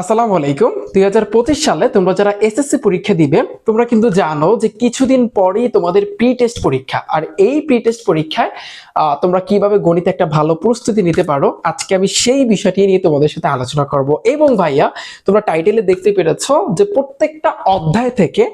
আসসালামু আলাইকুম। দুই হাজার পঁচিশ সালে তোমরা যারা এসএসসি পরীক্ষা দিবে, তোমরা কিন্তু জানো যে কিছুদিন পরেই তোমাদের প্রি টেস্ট পরীক্ষা। আর এই প্রি টেস্ট পরীক্ষায় তোমরা কীভাবে গণিতে একটা ভালো প্রস্তুতি নিতে পারো, আজকে আমি সেই বিষয়টি নিয়ে তোমাদের সাথে আলোচনা করব। এবং ভাইয়া, তোমরা টাইটেলে দেখতে পেরেছ যে প্রত্যেকটা অধ্যায় থেকে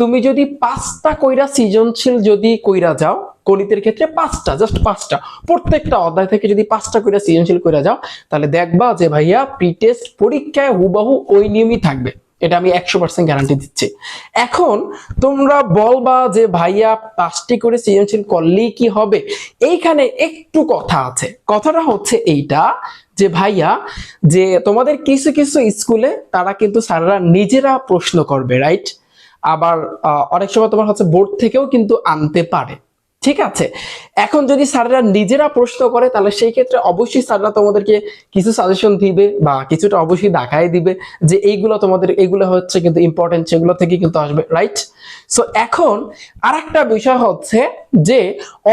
তুমি যদি পাঁচটা কইরা সৃজনশীল যদি কইরা যাও গণিতের ক্ষেত্রে পাঁচটা জাস্ট পাঁচটা। প্রত্যেকটা অধ্যায় থেকে যদি পাঁচটা করে সৃজনশীল করে যাও, তাহলে দেখবা যে ভাইয়া প্রি টেস্ট পরীক্ষায় হুবাহু ওই নিয়মই থাকবে। এটা আমি একশো পার্সেন্ট গ্যারান্টি দিচ্ছি। এখন তোমরা বলবা যে ভাইয়া পাঁচটি করে সৃজনশীল করলেই কি হবে? এইখানে একটু কথা আছে। কথাটা হচ্ছে এইটা যে ভাইয়া, যে তোমাদের কিছু কিছু স্কুলে তারা কিন্তু স্যাররা নিজেরা প্রশ্ন করবে রাইট আবার অনেক সময় তোমার হচ্ছে বোর্ড থেকেও কিন্তু আনতে পারে। ঠিক আছে? এখন যদি স্যাররা নিজেরা প্রশ্ন করে, তাহলে সেই ক্ষেত্রে অবশ্যই স্যাররা তোমাদেরকে কিছু সাজেশন দিবে বা কিছুটা অবশ্যই দেখাই দিবে যে এইগুলো তোমাদের, এগুলো হচ্ছে কিন্তু ইম্পর্টেন্ট সেগুলো থেকে কিন্তু আসবে রাইট সো এখন আর একটা বিষয় হচ্ছে যে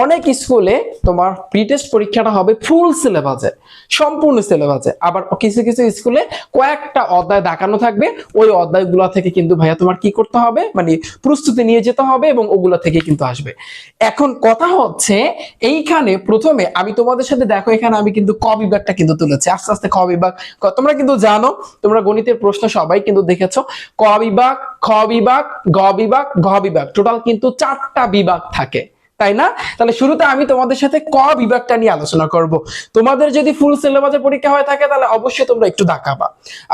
অনেক স্কুলে তোমার প্রি টেস্ট পরীক্ষাটা হবে ফুল সিলেবাসে সম্পূর্ণ সিলেবাসে আবার কিছু কিছু স্কুলে কয়েকটা অধ্যায় দেখানো থাকবে। ওই অধ্যায়গুলো থেকে কিন্তু ভাইয়া তোমার কি করতে হবে? মানে প্রস্তুতি নিয়ে যেতে হবে এবং ওগুলো থেকে কিন্তু আসবে। এখন কথা হচ্ছে, এইখানে প্রথমে আমি তোমাদের সাথে দেখো, এখানে আমি কিন্তু ক বিভাগটা কিন্তু তুলেছি। আস্তে আস্তে ক বিভাগ। তোমরা কিন্তু জানো, তোমরা গণিতের প্রশ্ন সবাই কিন্তু দেখেছ। ক বিভাগ, খ বিভাগ, গ বিভাগ, ঘ বিভাগ। টোটাল কিন্তু চারটা বিভাগ থাকে। তাই না? তাহলে শুরুতে আমি তোমাদের সাথে ক বিভাগটা নিয়ে আলোচনা করব। তোমাদের যদি ফুল সিলেবাসে পরীক্ষা হয়ে থাকে, তাহলে অবশ্যই তোমরা একটু দেখাবা।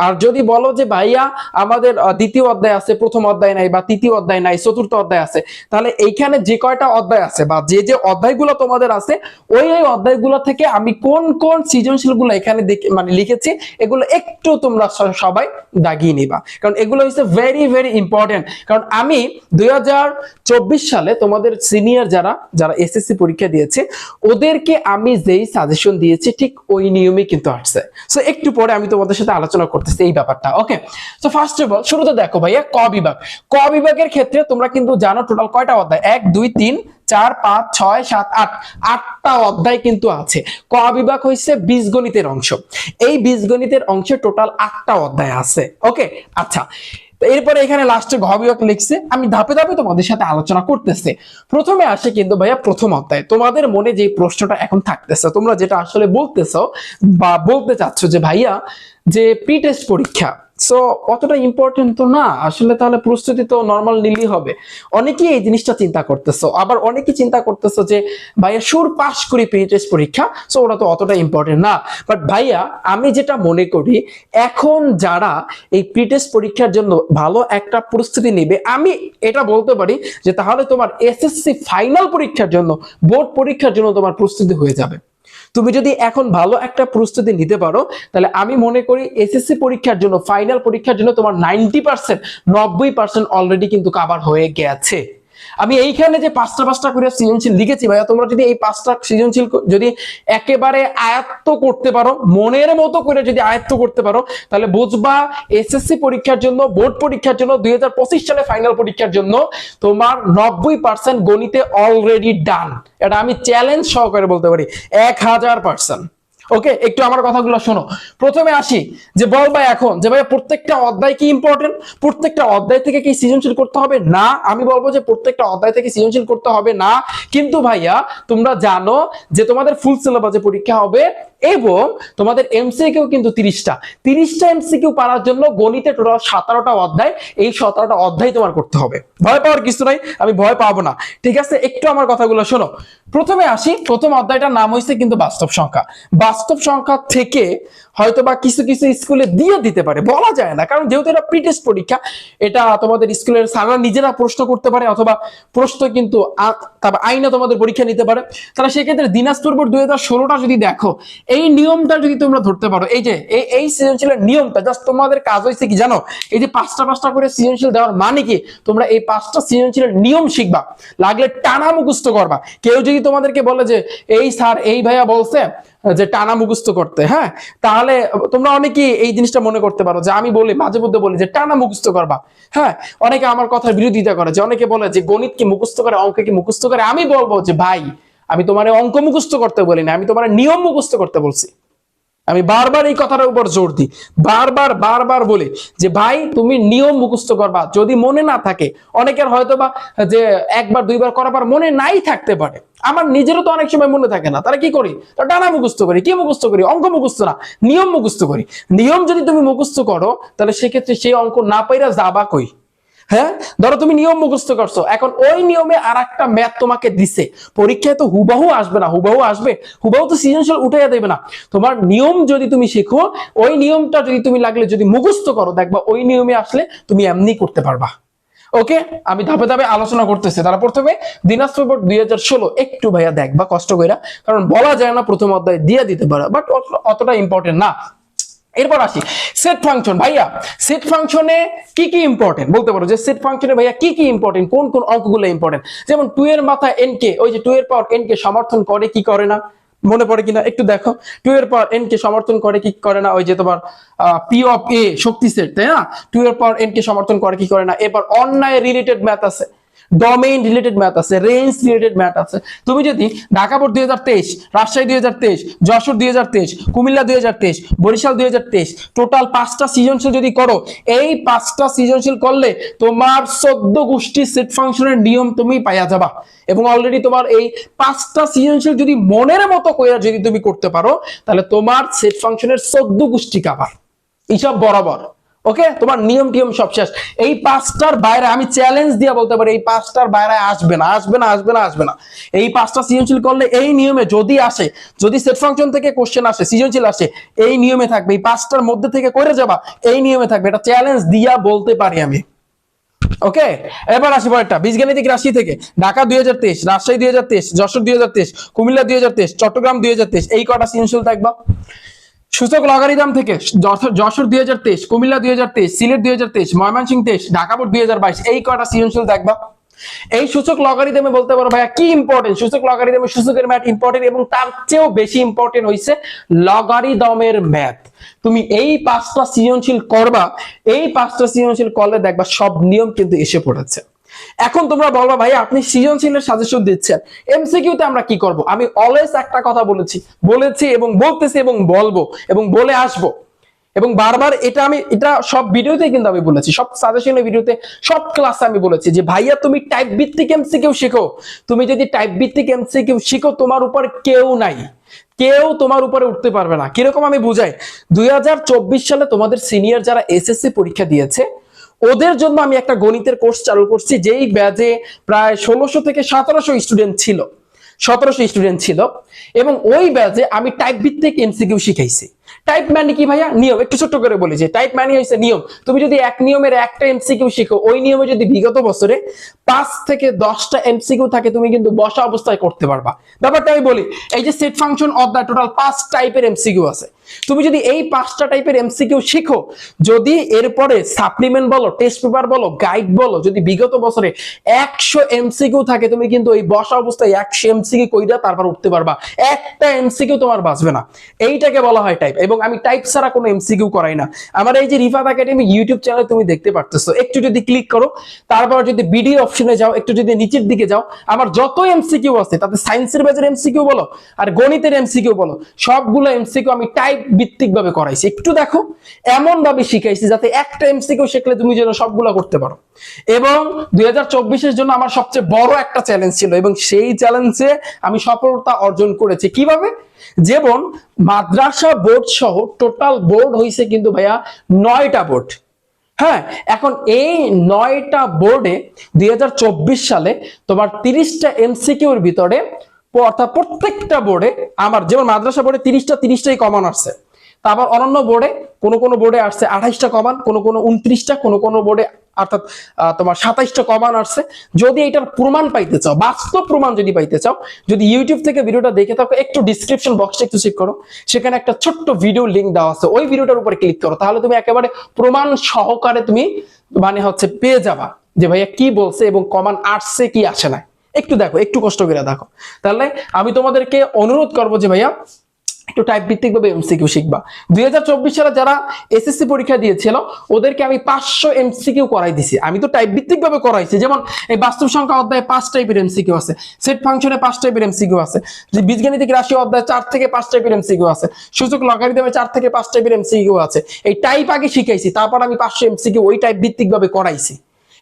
আর যদি বলো যে, ভাইয়া, আমাদের দ্বিতীয় অধ্যায় আছে, প্রথম অধ্যায় নাই বা তৃতীয় অধ্যায় নাই, চতুর্থ অধ্যায় আছে। তাহলে এইখানে যে কয়টা অধ্যায় আছে বা যে যে অধ্যায়গুলো তোমাদের আছে, ওই ওই অধ্যায়গুলো থেকে আমি কোন কোন সৃজনশীলগুলো এখানে মানে লিখেছি, এগুলো একটু তোমরা সবাই দাগিয়ে নিবা। কারণ এগুলো হচ্ছে ভেরি ভেরি ইম্পর্টেন্ট কারণ আমি দুই হাজার চব্বিশ সালে তোমাদের সিনিয়র যারা যারা এসএসসি পরীক্ষা দিয়েছে, ওদেরকে আমি যেই সাজেশন দিয়েছি, ঠিক ওই নিয়মে কিন্তু আসছে। সো একটু পরে আমি তোমাদের সাথে আলোচনা করতেছি এই ব্যাপারটা ওকে তো ফার্স্ট অফ অল শুরুতে দেখো ভাইয়া, ক বিভাগ। ক বিভাগের ক্ষেত্রে তোমরা কিন্তু জানো টোটাল কয়টা অধ্যায়? এক, দুই, তিন, চার, পাঁচ, ছয়, সাত, আট। আটটা অধ্যায় কিন্তু আছে। ক বিভাগ হচ্ছে বীজগণিতের অংশ। এই বীজগণিতের অংশে টোটাল আটটা অধ্যায় আছে ওকে আচ্ছা এরপরে এখানে লাস্টে ঘ লিখছে, আমি ধাপে ধাপে তোমাদের সাথে আলোচনা করতেছে। প্রথমে আসে কিন্তু ভাইয়া প্রথম অধ্যায়। তোমাদের মনে যে প্রশ্নটা এখন থাকতেছে, তোমরা যেটা আসলে বলতেছ বা বলতে চাচ্ছ যে ভাইয়া যে প্রি টেস্ট পরীক্ষা সো অতটা ইম্পর্টেন্ট তো না। আসলে তাহলে প্রস্তুতি তো নর্মাল নিলেই হবে। অনেকেই এই জিনিসটা চিন্তা করতেছো। আবার অনেকেই চিন্তা করতেছো যে, ভাইয়া, সুর পাস করি টেস্ট পরীক্ষা? সো ওটা তো অতটা ইম্পর্টেন্ট না। বাট ভাইয়া, আমি যেটা মনে করি, এখন যারা এই প্রি টেস্ট পরীক্ষার জন্য ভালো একটা প্রস্তুতি নেবে, আমি এটা বলতে পারি যে, তাহলে তোমার এসএসসি ফাইনাল পরীক্ষার জন্য, বোর্ড পরীক্ষার জন্য তোমার প্রস্তুতি হয়ে যাবে। তুমি যদি এখন ভালো একটা প্রস্তুতি নিতে পারো, তাহলে আমি মনে করি এসএসসি পরীক্ষার জন্য ফাইনাল পরীক্ষার জন্য তোমার নাইনটি পার্সেন্ট নব্বই পার্সেন্ট অলরেডি কিন্তু কাভার হয়ে গেছে। আমি এইখানে যে পাঁচটা পাঁচটা করে সৃজনশীল লিখেছি ভাইয়া, তোমরা যদি এই পাঁচটা সৃজনশীল যদি একেবারে আয়ত্ত করতে পারো, মনের মতো করে যদি আয়ত্ত করতে পারো, তাহলে বুঝবা এসএসসি পরীক্ষার জন্য, বোর্ড পরীক্ষার জন্য, দুই হাজার পঁচিশ সালে ফাইনাল পরীক্ষার জন্য তোমার নব্বই পার্সেন্ট গণিতে অলরেডি ডান এটা আমি চ্যালেঞ্জ সহকারে বলতে পারি, এক হাজার পার্সেন্ট ওকে একটু আমার কথাগুলো শোনো। প্রথমে আসি যে, বল ভাই, এখন যে ভাই প্রত্যেকটা অধ্যায় কি ইম্পর্টেন্ট প্রত্যেকটা অধ্যায় থেকে কি সৃজনশীল করতে হবে? না, আমি বলব যে, প্রত্যেকটা অধ্যায় থেকে সৃজনশীল করতে হবে না। কিন্তু ভাইয়া, তোমরা জানো যে, তোমাদের ফুল সিলেবাসে পরীক্ষা হবে এবং তোমাদের এমসিকিউ কিন্তু তিরিশটা। তিরিশটা এমসিকিউ পারার জন্য গণিতে টোটাল সতেরোটা অধ্যায়। এই সতেরোটা অধ্যায় তোমার করতে হবে। ভয় পাওয়ার কিছু নাই, আমি ভয় পাবো না। ঠিক আছে, একটু আমার কথাগুলো শোনো। প্রথমে আসি, প্রথম অধ্যায়টার নাম হয়েছে কিন্তু বাস্তব সংখ্যা। বাস্তব সংখ্যা থেকে হয়তো বা কিছু কিছু স্কুলে দিয়ে দিতে পারে, বলা যায় না। কারণ যেহেতু এটা প্রিটেস্ট পরীক্ষা, এটা তোমাদের স্কুলের স্যাররা নিজেরা প্রশ্ন করতে পারে অথবা প্রশ্ন কিন্তু তারপর আইনে তোমাদের পরীক্ষা নিতে পারে। তাহলে সেক্ষেত্রে দিনাজপুর বোর্ড দুই হাজার ষোলোটা যদি দেখো, এই নিয়মটা যদি তোমরা ধরতে পারো, এই যে, এই সৃজনশীলের নিয়মটা জাস্ট তোমাদের কাজ হয়েছে কি জানো? এই যে পাঁচটা পাঁচটা করে সৃজনশীল দেওয়ার মানে কি? তোমরা এই পাঁচটা সৃজনশীলের নিয়ম শিখবা, লাগলে টানা মুখস্থ করবা। কেউ যদি তোমাদেরকে বলে যে, এই স্যার, এই ভাইয়া বলছে যে, টানা মুখস্থ করতে। হ্যাঁ? তাহলে তোমরা অনেকেই এই জিনিসটা মনে করতে পারো যে, আমি বলি, মাঝে মধ্যে বলি যে, টানা মুখস্থ করবা। হ্যাঁ? অনেকে আমার কথার বিরোধিতা করে যে, অনেকে বলে যে, গণিত কি মুখস্থ করে, অঙ্ক কি মুখস্থ করে? আমি বলব যে, ভাই, আমি তোমার অঙ্ক মুখস্থ করতে বলি না, আমি তোমার নিয়ম মুখস্থ করতে বলছি। আমি বারবার এই কথাটার উপর জোর দিই। বারবার বারবার বলি যে, ভাই, তুমি নিয়ম মুখস্থ করবা। যদি মনে না থাকে, অনেকের হয়তো বা যে একবার, দুইবার করার পর মনে নাই থাকতে পারে। আমার নিজেরও তো অনেক সময় মনে থাকে না। তারা কি করি? ডানা মুখস্থ করি। কি মুখস্থ করি? অঙ্ক মুখস্থ না। নিয়ম মুখস্থ করি। নিয়ম যদি তুমি মুখস্থ করো, তাহলে সেক্ষেত্রে সেই অঙ্ক না পাইরা যাবা কই? হ্যাঁ? ধরো তুমি নিয়ম মুখস্থ করছ। এখন ওই নিয়মে আর একটা ম্যাথ তোমাকে দিছে। পরীক্ষায় তো হুবাহু আসবে না, হুবাহু আসবে। হুবাহু তো সৃজনশীল উঠাইয়া দেবে না। তোমার নিয়ম যদি তুমি শেখো, ওই নিয়মটা যদি তুমি লাগলে যদি মুখস্থ করো, দেখবা ওই নিয়মে আসলে তুমি এমনি করতে পারবা। ওকে? আমি ধাপে ধাপে আলোচনা করতেছি। তারা প্রথমে দিনাজপুর বোর্ড দুই হাজার ষোলো, একটু ভাইয়া দেখবা, কষ্ট কইরা। কারণ বলা যায় না প্রথম অধ্যায় দিয়ে দিতে পারে, বাট অতটা ইম্পর্টেন্ট না। এরপর আসি। সেট ফাংশন ভাইয়া সেট ফাংশনে কি কি ইম্পর্টেন্ট বলতে পারো যে সেট ফাংশনে ভাইয়া কি কি ইম্পর্টেন্ট কোন কোন অঙ্কগুলো ইম্পর্টেন্ট যেমন টু এর মাথায় এন কে, ওই যে টু এর পাওয়ার এন কে সমর্থন করে কি করে না? মনে পড়ে কিনা? একটু দেখো। টু এর পাওয়ার এন কে সমর্থন করে কি করে না? ওই যে তোমার পি অফ এ শক্তি সেট তাই না? টু এর পাওয়ার এন কে সমর্থন করে কি করে না? এবার অন্যায় রিলেটেড ম্যাথ আছে। ডোমেইন রিলেটেড ম্যাথ আছে রেঞ্জ রিলেটেড ম্যাথ আছে। তুমি যদি ঢাকা বোর্ড দুই হাজার তেইশ, রাজশাহী দুই হাজার তেইশ, যশোর দুই হাজার তেইশ, কুমিল্লা দুই হাজার তেইশ, বরিশাল দুই হাজার তেইশ টোটাল পাঁচটা সৃজনশীল যদি করো, এই পাঁচটা সৃজনশীল করলে তোমার চোদ্দ গোষ্ঠী সেট ফাংশনের নিয়ম তুমি পাইয়া যাবা। এবং অলরেডি তোমার এই পাঁচটা সৃজনশীল যদি মনের মতো কইরা যদি তুমি করতে পারো, তাহলে তোমার সেট ফাংশনের চোদ্দ গোষ্ঠী কাবার এইসব বরাবর। ওকে তোমার নিয়ম টিয়ম সব শেষ। এই পাঁচটার বাইরে আমি চ্যালেঞ্জ দিয়ে বলতে পারি, এই পাঁচটার বাইরে আসবে না আসবে না আসবে না আসবে না। এই পাঁচটা সৃজনশীল করলে এই নিয়মে যদি আসে, যদি সেট ফাংশন থেকে কোশ্চেন আসে, সৃজনশীল আসে, এই নিয়মে থাকবে। এই পাঁচটার মধ্যে থেকে করে যাবা, এই নিয়মে থাকবে। এটা চ্যালেঞ্জ দিয়া বলতে পারি আমি। ওকে এবার আসি পরেরটা। বীজগাণিতিক রাশি থেকে। ঢাকা দুই হাজার তেইশ, রাজশাহী দুই হাজার তেইশ, যশোর দুই হাজার তেইশ, কুমিল্লা দুই হাজার তেইশ, চট্টগ্রাম দুই হাজার তেইশ, এই কটা সৃজনশীল থাকবা। সূচক লগারিদম থেকে যশোর- দুই হাজার তেইশ, কুমিল্লা দুই হাজার তেইশ, সিলেট দুই হাজার তেইশ, ময়মনসিংহ তেইশ, ঢাকা বোর্ড দুই হাজার বাইশ, এই কটা সৃজনশীল দেখবা। এই সূচক লগারিদমে বলতে পারো ভাইয়া, কি ইম্পর্টেন্ট সূচক লগারিদমে সূচকের ম্যাথ ইম্পর্টেন্ট এবং তার চেয়েও বেশি ইম্পর্টেন্ট হইছে লগারিদমের ম্যাথ। তুমি এই পাঁচটা সৃজনশীল করবা, এই পাঁচটা সৃজনশীল করলে দেখবা সব নিয়ম কিন্তু এসে পড়েছে। এখন তোমরা বলবা ভাই আপনি সৃজনশীলের সাজেশন দিচ্ছেন। এমসিকিউ তে আমরা কি করব? আমি অলওয়েজ একটা কথা বলেছি। বলেছি এবং বলতেছি এবং বলব এবং বলে আসব। এবং বারবার এটা আমি, এটা সব ভিডিওতে কিন্তু আমি বলেছি, সব সাজেশনের ভিডিওতে সব ক্লাসে আমি বলেছি যে, ভাইয়া, তুমি টাইপ ভিত্তিক এমসিকিউ শিখো। তুমি যদি টাইপ ভিত্তিক এমসিকিউ শিখো, তোমার উপর কেউ নাই। কেউ তোমার উপরে উঠতে পারবে না। কীরকম আমি বুঝাই? দুই হাজার চব্বিশ সালে তোমাদের সিনিয়র যারা এসএসসি পরীক্ষা দিয়েছে ওদের জন্য আমি একটা গণিতের কোর্স চালু করছি, যেই ব্যাজে প্রায় ষোলোশো থেকে সতেরোশো স্টুডেন্ট ছিল। সতেরোশো স্টুডেন্ট ছিল। এবং ওই ব্যাচে আমি টাইপ ভিত্তিক এমসিকিউ শিখাইছি। টাইপ মানে কি ভাইয়া? নিয়ম। একটু ছোট্ট করে বলি যে টাইপ মানে হচ্ছে নিয়ম। তুমি যদি এক নিয়মের একটা এমসিকিউ শিখো, ওই নিয়মে যদি বিগত বছরে পাঁচ থেকে দশটা এমসিকিউ থাকে, তুমি কিন্তু বসা অবস্থায় করতে পারবা। ব্যাপারটা আমি বলি, এই যে set function of the total পাঁচ টাইপের এমসিকিউ আছে। তুমি যদি এই পাঁচটা টাইপের এমসিকিউ শিখো, যদি এরপরে সাপ্লিমেন্ট বলো টেস্ট পেপার বলো গাইড বলো, যদি বিগত বছরে একশো এমসিকিউ থাকে, তুমি কিন্তু এই বসা অবস্থায় একশো এমসিকিউ কইরা তারপর উঠতে পারবা। একটা এমসিকিউ তোমার বাঁচবে না। এইটাকে বলা হয় টাইপ এবং আমি টাইপ ছাড়া কোনো এমসিকিউ করাই না। আমার এই যে রিফাত একাডেমি ইউটিউব চ্যানেল তুমি দেখতে পারতেছো। একটু যদি ক্লিক করো, তারপর যদি বিডি অপশনে যাও, একটু যদি নিচের দিকে যাও, আমার যত এমসিকিউ আছে, তাতে সায়েন্সের ব্যাচের এমসিকিউ বলো, আর গণিতের এমসিকিউ বলো, সবগুলো এমসিকিউ আমি টাইপ ভিত্তিক ভাবে করাইছি। একটু দেখো এমন ভাবে শিখাইছি যাতে একটা এমসিকিউ শিখলে তুমি যেন সবগুলো করতে পারো। এবং দুই চব্বিশের জন্য আমার সবচেয়ে বড় একটা চ্যালেঞ্জ ছিল এবং সেই চ্যালেঞ্জে আমি সফলতা অর্জন করেছি। কীভাবে? যেমন মাদ্রাসা বোর্ড সহ টোটাল বোর্ড হয়েছে কিন্তু ভাইয়া নয়টা বোর্ড হ্যাঁ এখন এই নয়টা বোর্ডে দুই হাজার চব্বিশ সালে তোমার তিরিশটা এমসিকিউর ভিতরে অর্থাৎ প্রত্যেকটা বোর্ডে আমার যেমন মাদ্রাসা বোর্ডে তিরিশটা, তিরিশটাই কমন আসছে। তারপর অন্যান্য বোর্ডে কোনো কোনো বোর্ডে আসছে আঠাইশটা কমান কোনো কোনো উনত্রিশটা, কোনো কোনো বোর্ডে অর্থাৎ তোমার সাতাইশটা কমান আসছে। যদি এটার প্রমাণ পাইতে চাও, বাস্তব প্রমাণ যদি পাইতে চাও, যদি ইউটিউব থেকে ভিডিওটা দেখে থাকো, একটু ডিসক্রিপশন বক্সটা একটু চেক করো। সেখানে একটা ছোট্ট ভিডিও লিংক দেওয়া আছে। ওই ভিডিওটার উপরে ক্লিক করো। তাহলে তুমি একেবারে প্রমাণ সহকারে তুমি মানে হচ্ছে পেয়ে যাবা যে ভাইয়া কি বলছে এবং কমান আসছে কি আসে না একটু দেখো, একটু কষ্ট করে দেখো। তাহলে আমি তোমাদেরকে অনুরোধ করব যে ভাইয়া, একটু টাইপ ভিত্তিক ভাবে এমসিকিউ শিখবা। দুই হাজার চব্বিশ সালে যারা এসএসসি পরীক্ষা দিয়েছিল, ওদেরকে আমি পাঁচশো এমসিকিউ করাই দিছি। আমি তো টাইপ ভিত্তিক ভাবে করাইছি। যেমন এই বাস্তব সংখ্যা অধ্যায়ে পাঁচ টাইপের এমসিকিউ আছে সেট ফাংশনে পাঁচ টাইপের এমসিকিউ আছে, যে বীজগাণিতিক রাশি অধ্যায় চার থেকে পাঁচ টাইপের এমসিকিউ আছে, সূচক লগারিদমে চার থেকে পাঁচ টাইপের এমসিকিউ আছে। এই টাইপ আগে শিখাইছি, তারপর আমি পাঁচশো এমসিকিউ ওই টাইপ ভিত্তিক ভাবে করাইছি।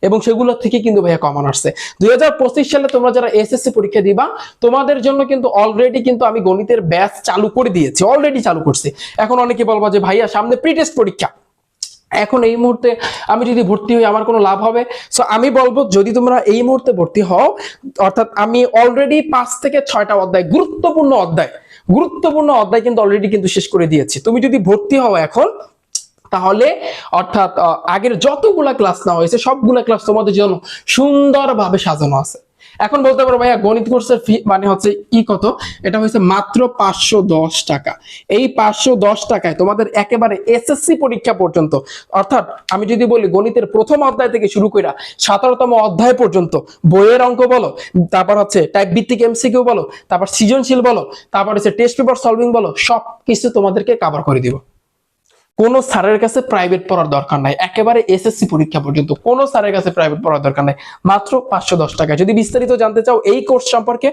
এবং সেগুলো থেকে কিন্তু ভাইয়া কমন আসছে। দুই হাজার পঁচিশ সালে তোমরা যারা এসএসসি পরীক্ষা দিবা, তোমাদের জন্য কিন্তু অলরেডি কিন্তু আমি গণিতের ব্যাচ চালু করে দিয়েছি অলরেডি চালু করছি। এখন অনেকে বলব যে, ভাইয়া, সামনে প্রি টেস্ট পরীক্ষা। এখন এই মুহূর্তে আমি যদি ভর্তি হই, আমার কোনো লাভ হবে? সো আমি বলব, যদি তোমরা এই মুহূর্তে ভর্তি হও, অর্থাৎ আমি অলরেডি পাঁচ থেকে ছয়টা অধ্যায়, গুরুত্বপূর্ণ অধ্যায় গুরুত্বপূর্ণ অধ্যায় কিন্তু অলরেডি কিন্তু শেষ করে দিয়েছি। তুমি যদি ভর্তি হও এখন তাহলে অর্থাৎ আগের যতগুলা ক্লাস নেওয়া হয়েছে, সবগুলা ক্লাস তোমাদের জন্য সুন্দরভাবে সাজানো আছে। এখন বলতে পারো ভাইয়া, গণিত কোর্সের ফি মানে হচ্ছে ই কত? এটা হচ্ছে মাত্র পাঁচশো দশ টাকা। এই পাঁচশো দশ টাকায় তোমাদের একেবারে এসএসসি পরীক্ষা পর্যন্ত, অর্থাৎ আমি যদি বলি গণিতের প্রথম অধ্যায় থেকে শুরু করে সতেরোতম অধ্যায় পর্যন্ত বইয়ের অঙ্ক বলো, তারপর হচ্ছে টাইপ ভিত্তিক এমসিকিউ বলো, তারপর সৃজনশীল বলো, তারপর হচ্ছে টেস্ট পেপার সলভিং বলো সব কিছু তোমাদেরকে কভার করে দিব। কোনো স্যারের কাছে প্রাইভেট পড়ার দরকার নাই। একেবারে এসএসসি পরীক্ষা পর্যন্ত কোনো স্যারের কাছে প্রাইভেট পড়ার দরকার নাই। মাত্র পাঁচশো দশ টাকা যদি বিস্তারিত জানতে চাও এই কোর্স সম্পর্কে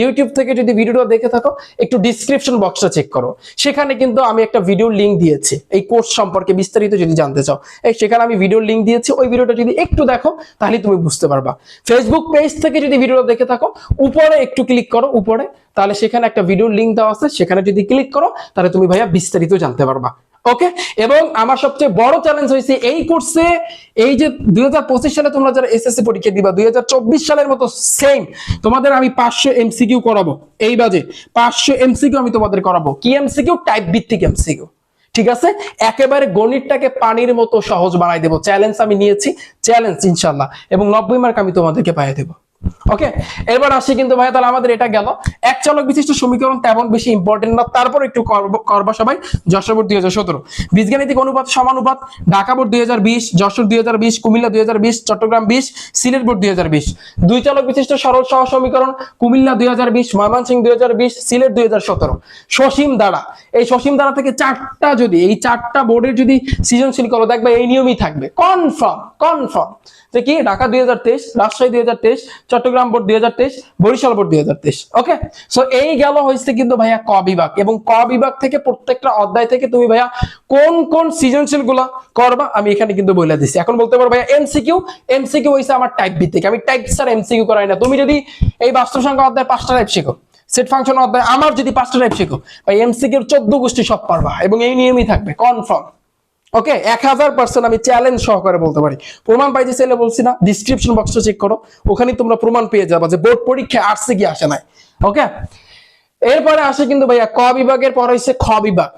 ইউটিউব থেকে যদি ভিডিওটা দেখে থাকো, একটু ডিসক্রিপশন বক্সটা চেক করো। সেখানে কিন্তু আমি একটা ভিডিও লিংক দিয়েছি। এই কোর্স সম্পর্কে বিস্তারিত যদি জানতে চাও, এই সেখানে আমি ভিডিও লিংক দিয়েছি। ওই ভিডিওটা যদি একটু দেখো, তাহলে তুমি বুঝতে পারবা। ফেসবুক পেজ থেকে যদি ভিডিওটা দেখে থাকো, উপরে একটু ক্লিক করো, উপরে। তাহলে সেখানে একটা ভিডিও লিংক দেওয়া আছে। সেখানে যদি ক্লিক করো, তাহলে তুমি ভাইয়া বিস্তারিত জানতে পারবা। ওকে এবং আমার সবচেয়ে বড় চ্যালেঞ্জ হয়েছে এই কোর্সে এই যে দুই সালে তোমরা যারা এসএসসি পরীক্ষা দিবা, দুই সালের মতো সেম তোমাদের আমি পাঁচশো এমসিকিউ করাবো, এই বাজে। পাঁচশো এমসিকিউ আমি তোমাদের করাবো। কি এমসিকিউ টাইপ ভিত্তিক এমসিকিউ ঠিক আছে? একেবারে গণিতটাকে পানির মতো সহজ বানাই দেবো। চ্যালেঞ্জ আমি নিয়েছি। চ্যালেঞ্জ ইনশাল্লাহ। এবং নব্বই মার্ক আমি তোমাদেরকে পাইয়ে দেবো। ওকে এবার আসি কিন্তু ভাইয়া তাহলে আমাদের এটা গেল এক চালক বিশিষ্ট সমীকরণ তেমন বেশি ইম্পর্টেন্ট না তারপর একটু করব- সবাই যশোর দুই হাজার সতেরো বীজগাণিতিক অনুপাত সমানুপাত ঢাকা বোর্ড দুই হাজার বিশ যশোর দুই হাজার বিশ কুমিল্লা দুই হাজার বিশ চট্টগ্রাম বিশ সিলেট বোর্ড দুই হাজার বিশ দুই চালক বিশিষ্ট সরল সহ সমীকরণ কুমিল্লা দুই হাজার বিশ ময়মনসিংহ দুই হাজার বিশ সিলেট দুই হাজার সতেরো সসীম দ্বারা এই সসীম দ্বারা থেকে চারটা যদি এই চারটা বোর্ডের যদি সৃজনশীল করো দেখবে এই নিয়মই থাকবে কনফার্ম কনফার্ম যে কি ঢাকা দুই হাজার তেইশ রাজশাহী দুই হাজার তেইশ চট্টগ্রাম বোর্ড দুই হাজার তেইশ, বরিশাল বোর্ড দুই হাজার তেইশ। ওকে সো এই গেল হয়েছে কিন্তু ভাইয়া ক বিভাগ এবং ক বিভাগ থেকে প্রত্যেকটা অধ্যায় থেকে তুমি ভাইয়া কোন কোন সৃজনশীলগুলা করবা আমি এখানে কিন্তু বলে দিচ্ছি এখন বলতে পারো ভাইয়া এমসিকিউ এমসিকিউ হয়েছে আমার টাইপ ভিত্তিক। আমি টাইপ স্যার এমসিকিউ করাই না। তুমি যদি এই বাস্তব সংখ্যা অধ্যায় পাঁচটা টাইপ শিখো সেট ফাংশন অধ্যায় আমার যদি পাঁচটা টাইপ শিখো, ভাই এমসিকিউর চোদ্দ গোষ্ঠী সব পারবা এবং এই নিয়মই থাকবে কনফার্ম ওকে এক হাজার পার্সেন্ট আমি চ্যালেঞ্জ সহকারে বলতে পারি। প্রমাণ পাইতে চাইলে বলছি না ডিসক্রিপশন বক্সটা চেক করো। ওখানে তোমরা প্রমাণ পেয়ে যাবা যে বোর্ড পরীক্ষায় আসছে কি আসে নাই। ওকে এরপরে আসে কিন্তু ভাইয়া, ক বিভাগের পর হচ্ছে খ বিভাগ।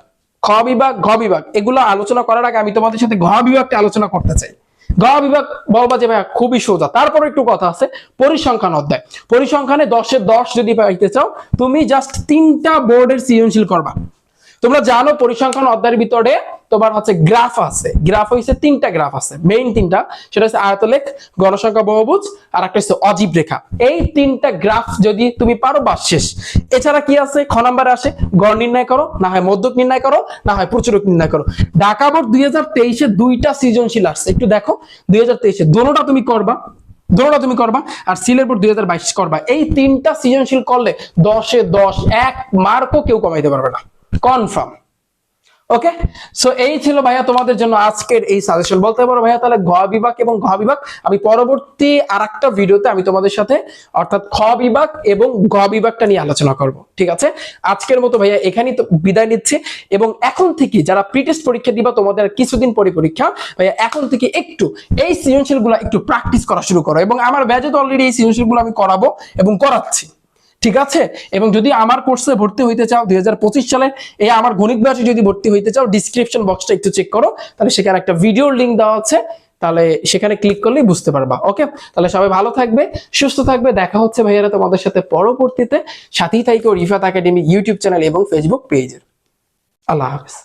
খ বিভাগ, ঘ বিভাগ, এগুলো আলোচনা করার আগে আমি তোমাদের সাথে ঘ বিভাগটা আলোচনা করতে চাই। ঘ বিভাগ বলবা যে ভাইয়া, খুবই সোজা। তারপর একটু কথা আছে, পরিসংখ্যান অধ্যায়। পরিসংখ্যানে দশের দশ যদি পাইতে চাও, তুমি জাস্ট তিনটা বোর্ডের সৃজনশীল করবা। তোমরা জানো পরিসংখ্যান অধ্যায়ের ভিতরে তোমার হচ্ছে গ্রাফ আছে। গ্রাফ হইছে তিনটা গ্রাফ আছে। মেইন তিনটা, সেটা হচ্ছে আয়তলেখ গণসংখ্যা বহুভুজ, আর একটা হচ্ছে অজীব রেখা। এই তিনটা গ্রাফ যদি তুমি পারো বাস শেষ। এছাড়া কি আছে? খ নাম্বারে আসে, গড় নির্ণয় করো, না হয় মধ্যক নির্ণয় করো, না হয় প্রচুরক নির্ণয় করো। ঢাকা বোর্ড দুই হাজার তেইশে দুইটা সৃজনশীল আসছে। একটু দেখো, দুই হাজার তেইশে দোনোটা তুমি করবা, দোনোটা তুমি করবা, আর সিলের বোর্ড দুই হাজার বাইশ করবা। এই তিনটা সৃজনশীল করলে দশে দশ এক মার্কও কেউ কমাইতে পারবে না। কনফার্ম ওকে সো এই ছিল ভাইয়া তোমাদের জন্য আজকের এই সাজেশন বলতে পারো ভাইয়া, তাহলে ঘ বিভাগ এবং ঘ বিভাগ, আমি পরবর্তী আর একটা ভিডিওতে আমি তোমাদের সাথে, অর্থাৎ খ বিভাগ এবং ঘ বিভাগটা নিয়ে আলোচনা করব। ঠিক আছে? আজকের মতো ভাইয়া এখানেই তো বিদায় নিচ্ছে। এবং এখন থেকে যারা প্রিটেস্ট পরীক্ষা দিবা, তোমাদের কিছুদিন পরে পরীক্ষা, ভাইয়া এখন থেকে একটু এই সৃজনশীলগুলো একটু প্র্যাকটিস করা শুরু করো। এবং আমার ব্যাজে তো অলরেডি এই সৃজনশীলগুলো আমি করাবো এবং করাচ্ছি। ঠিক আছে? এবং যদি আমার কোর্সে ভর্তি হইতে চাও দুই হাজার পঁচিশ সালে, এই আমার গণিত ব্যাচে যদি ভর্তি হইতে চাও ডিসক্রিপশন বক্সটা একটু চেক করো। তাহলে সেখানে একটা ভিডিওর লিঙ্ক দেওয়া আছে। তাহলে সেখানে ক্লিক করলেই বুঝতে পারবা ওকে তাহলে সবাই ভালো থাকবে, সুস্থ থাকবে। দেখা হচ্ছে ভাইয়ারা তোমাদের সাথে পরবর্তীতে। সাথেই থাইকো রিফাত একাডেমি ইউটিউব চ্যানেল এবং ফেসবুক পেজের আল্লাহ হাফেজ।